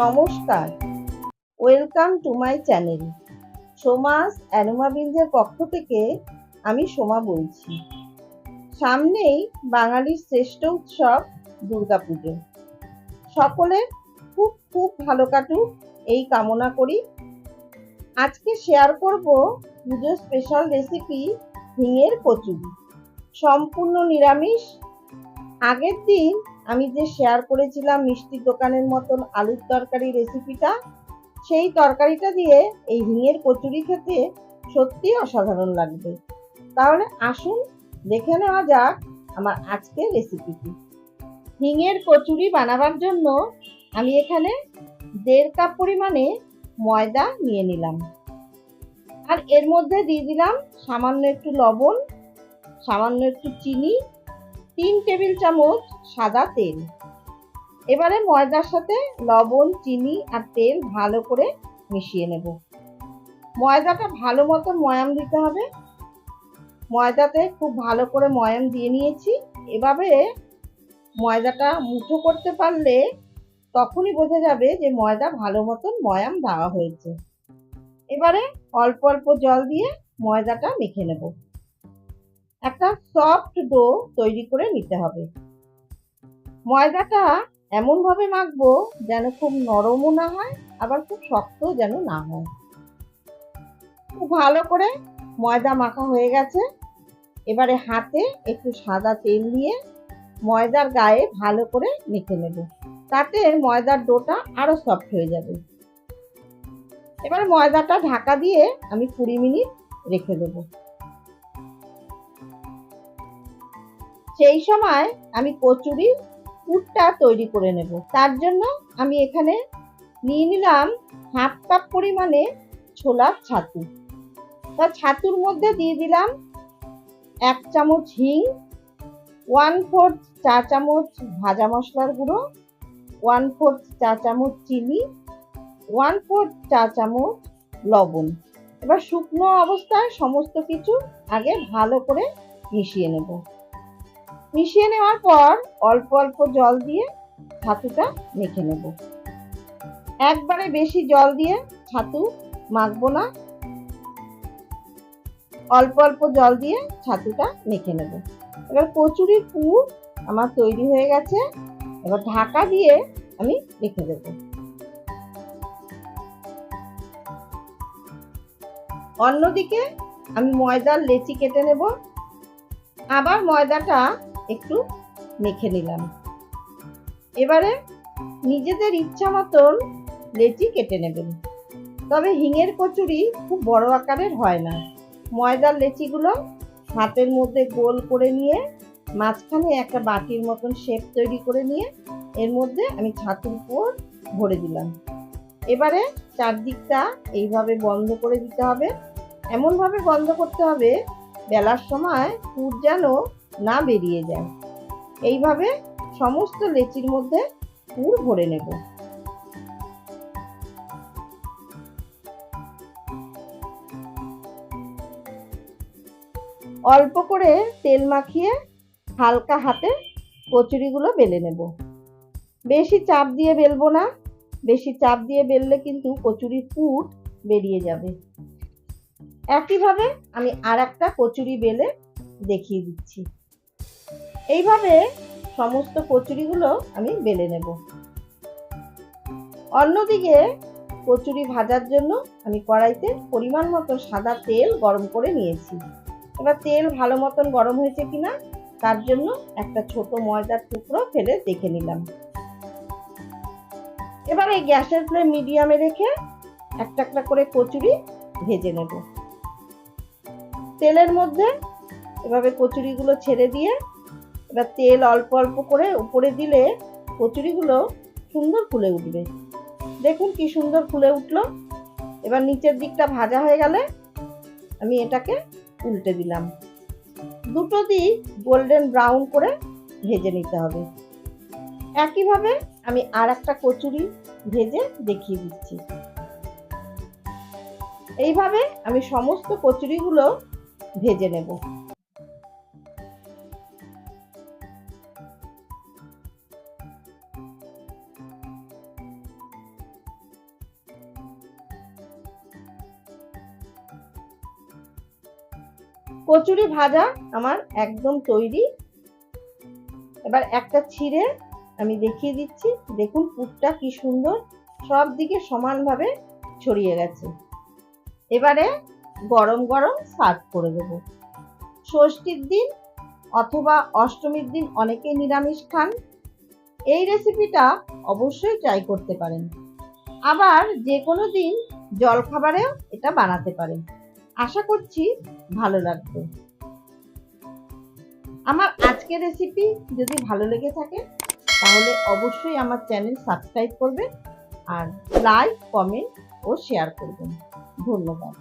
নমস্কার। Welcome to my channel Soma's অ্যারোমাবিন্সের পক্ষ থেকে আমি সোমা বলছি। সামনেই বাঙালির শ্রেষ্ঠ উৎসব দুর্গাপুজো। সকলের খুব খুব ভালো কাটুক, এই কামনা করি। আজকে শেয়ার করব পুজো স্পেশাল রেসিপি হিঙের কচুরি। সম্পূর্ণ নিরামিষ। আগের দিন আমি যে শেয়ার করেছিলাম মিষ্টির দোকানের মতন আলুর তরকারি রেসিপিটা সেই তরকারিটা দিয়ে এই হিঙের কচুরি খেতে সত্যি অসাধারণ লাগবে। তাহলে আসুন দেখে নেওয়া যাক আমার আজকের রেসিপিটি হিঙের কচুরি বানাবার জন্য আমি এখানে দেড় কাপ পরিমাণে ময়দা নিয়ে নিলাম। আর এর মধ্যে দিয়ে দিলাম সামান্য একটু লবণ, সামান্য একটু চিনি তিন টেবিল চামচ সাদা তেল। এবারে ময়দার সাথে লবণ, চিনি আর তেল ভালো করে মিশিয়ে নেব। ময়দাটা ভালো মতো ময়াম দিতে হবে। ময়দাতে খুব ভালো করে ময়াম দিয়ে নিয়েছি। এভাবে ময়দাটা মুঠো করতে পারলে তখনই বোঝা যাবে যে ময়দা ভালো মতন ময়াম দেওয়া হয়েছে। এবারে অল্প অল্প জল দিয়ে ময়দাটা মেখে নেব। একটা সফট ডো তৈরি করে নিতে হবে। ময়দাটা এমনভাবে মাখবো যেন খুব নরমও না হয়, আবার খুব শক্ত যেন না হয়। খুব ভালো করে ময়দা মাখা হয়ে গেছে। এবারে হাতে একটু সাদা তেল দিয়ে ময়দার গায়ে ভালো করে মেখে নেব। তাতে ময়দার ডোটা আরও সফট হয়ে যাবে। এবার ময়দাটা ঢাকা দিয়ে আমি কুড়ি মিনিট রেখে দেবো। সেই সময় আমি কচুরি পুরটা তৈরি করে নেব। তার জন্য আমি এখানে নিয়ে নিলাম হাফ কাপ পরিমাণে ছোলার ছাতু। তা ছাতুর মধ্যে দিয়ে দিলাম এক চামচ হিং ওয়ান ফোর্থ চা চামচ ভাজা মশলার গুঁড়ো ওয়ান ফোর্থ চা চামচ চিনি ওয়ান ফোর্থ চা চামচ লবণ। এবার শুকনো অবস্থায় সমস্ত কিছু আগে ভালো করে মিশিয়ে নেব। মিশিয়ে নেওয়ার পর অল্প অল্প জল দিয়ে ছাতুটা মেখে নেব। একবারে বেশি জল দিয়ে ছাতু মাখবো না। অল্প অল্প জল দিয়ে ছাতুটা মেখে নেব। এবার কচুরির পুর আমার তৈরি হয়ে গেছে। এবার ঢাকা দিয়ে আমি রেখে দেব। অন্যদিকে আমি ময়দার লেচি কেটে নেব। আবার ময়দাটা একটু মেখে নিলাম। এবারে নিজেদের ইচ্ছা মতন লেচি কেটে নেবেন। তবে হিঙের কচুরি খুব বড় আকারের হয় না। ময়দার লেচিগুলো হাতের মধ্যে গোল করে নিয়ে, মাঝখানে একটা বাটির মতন শেপ তৈরি করে নিয়ে, এর মধ্যে আমি ছাতুর উপর ভরে দিলাম। এবারে চারদিকটা এইভাবে বন্ধ করে দিতে হবে। এমনভাবে বন্ধ করতে হবে, বেলার সময় পুর যেন না বেরিয়ে যায়। এইভাবে সমস্ত লেচির মধ্যে পুর ভরে নেব। অল্প করে তেল মাখিয়ে হালকা হাতে কচুরিগুলো বেলে নেব। বেশি চাপ দিয়ে বেলবো না। বেশি চাপ দিয়ে বেললে কিন্তু কচুরির পুর বেরিয়ে যাবে। একইভাবে আমি আর একটা কচুরি বেলে দেখিয়ে দিচ্ছি। এইভাবে সমস্ত কচুরিগুলো আমি বেলে নেব। অন্যদিকে কচুরি ভাজার জন্য আমি কড়াইতে পরিমাণ মতো সাদা তেল গরম করে নিয়েছি। এবার তেল ভালো মতন গরম হয়েছে কিনা, তার জন্য একটা ছোট ময়দার টুকরো ফেলে দেখে নিলাম। এবার এই গ্যাসের ফ্লেম মিডিয়ামে রেখে একটা একটা করে কচুরি ভেজে নেব। তেলের মধ্যে এভাবে কচুরিগুলো ছেড়ে দিয়ে এবার তেল অল্প অল্প করে উপরে দিলে কচুরিগুলো সুন্দর ফুলে উঠবে। দেখুন কি সুন্দর ফুলে উঠল। এবার নিচের দিকটা ভাজা হয়ে গেলে আমি এটাকে উল্টে দিলাম। দুটো দিক গোল্ডেন ব্রাউন করে ভেজে নিতে হবে। একইভাবে আমি আর একটা কচুরি ভেজে দেখিয়ে দিচ্ছি। এইভাবে আমি সমস্ত কচুরিগুলো ভেজে নেব। কচুরি ভাজা আমার একদম তৈরি। এবার একটা ছিঁড়ে আমি দেখিয়ে দিচ্ছি। দেখুন পুরটা কি সুন্দর। সব দিকে সমানভাবে ছড়িয়ে গেছে। এবারে গরম গরম সার্ভ করে দেবো। ষষ্ঠীর দিন অথবা অষ্টমীর দিন অনেকেই নিরামিষ খান। এই রেসিপিটা অবশ্যই ট্রাই করতে পারেন। আবার যে কোনো দিন জলখাবারেও এটা বানাতে পারেন। আশা করছি ভালো লাগবে। আমার আজকের রেসিপি যদি ভালো লেগে থাকে, তাহলে অবশ্যই আমার চ্যানেল সাবস্ক্রাইব করবেন আর লাইক কমেন্ট ও শেয়ার করবেন। ধন্যবাদ।